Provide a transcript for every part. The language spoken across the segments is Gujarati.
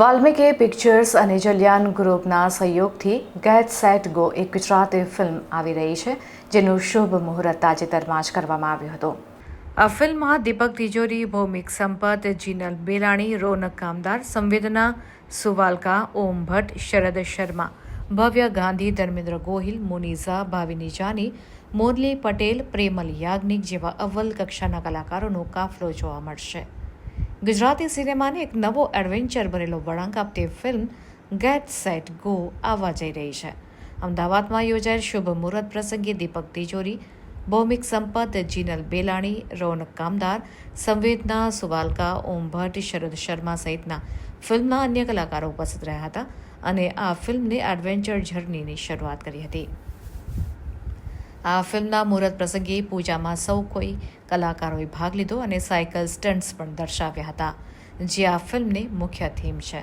વાલ્મીકી પિક્ચર્સ અને જલિયાન ગ્રુપના સહયોગથી ગેટ સેટ ગો એક ગુજરાતી ફિલ્મ આવી રહી છે, જેનું શુભ મુહૂર્ત તાજેતરમાં જ કરવામાં આવ્યું હતું. આ ફિલ્મમાં દીપક તિજોરી, ભૌમિક સંપત, જીનલ બેલાણી રોનક કામદાર, સંવેદના સુવાલકા, ઓમ ભટ્ટ, શરદ શર્મા, ભવ્ય ગાંધી, ધર્મેન્દ્ર ગોહિલ, મુનિઝા ભાવિની જાની, મોરલી પટેલ, પ્રેમલ યાજ્ઞિક જેવા અવ્વલ કક્ષાના કલાકારોનો કાફલો જોવા મળશે. ગુજરાતી સિનેમાને એક નવો એડવેન્ચર બનેલો વળાંક આપતી ફિલ્મ ગેટ સેટ ગો આવવા જઈ રહી છે. અમદાવાદમાં યોજાયેલ શુભ મુહૂર્ત પ્રસંગે દીપક તિજોરી ભૌમિક સંપત, જીનલ બેલાણી, રોનક કામદાર, સંવેદના સુવાલકા, ઓમ ભટ્ટ, શરદ શર્મા સહિતના ફિલ્મના અન્ય કલાકારો ઉપસ્થિત રહ્યા હતા અને આ ફિલ્મને એડવેન્ચર જર્નીની શરૂઆત કરી હતી. આ ફિલ્મના મુહૂર્ત પ્રસંગે પૂજામાં સૌ કોઈ કલાકારોએ ભાગ લીધો અને સાયકલ સ્ટન્ટ્સ પણ દર્શાવ્યા હતા, જે આ ફિલ્મની મુખ્ય થીમ છે.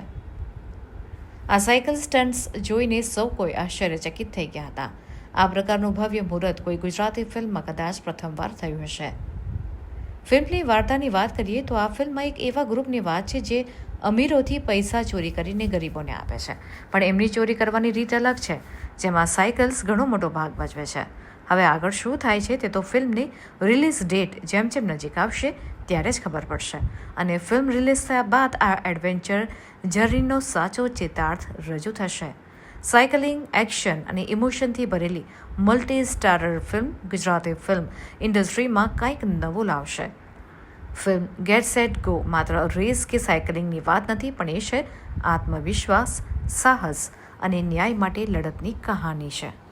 આ સાયકલ સ્ટન્ટ્સ જોઈને સૌ કોઈ આશ્ચર્યચકિત થઈ ગયા હતા. આ પ્રકારનું ભવ્ય મુહૂર્ત કોઈ ગુજરાતી ફિલ્મમાં કદાચ પ્રથમવાર થયું હશે. ફિલ્મની વાર્તાની વાત કરીએ તો આ ફિલ્મમાં એક એવા ગ્રુપની વાત છે જે અમીરોથી પૈસા ચોરી કરીને ગરીબોને આપે છે. પણ એમની ચોરી કરવાની રીત અલગ છે, જેમાં સાયકલ્સ ઘણો મોટો ભાગ ભજવે છે. હવે આગળ શું થાય છે તે તો ફિલ્મની રિલીઝ ડેટ જેમ જેમ નજીક આવશે ત્યારે જ ખબર પડશે. અને ફિલ્મ રિલીઝ થયા બાદ આ એડવેન્ચર જર્નીનો સાચો ચેતાર્થ રજૂ થશે. સાયકલિંગ, એક્શન અને ઇમોશનથી ભરેલી multi starrer film Gujarati film ઇન્ડસ્ટ્રીમાં કંઈક નવું લાવશે. ફિલ્મ ગેટ સેટ ગો માત્ર રેસ કે સાયકલિંગની વાત નથી, પણ એ છે આત્મવિશ્વાસ, સાહસ અને ન્યાય માટે લડતની કહાની છે.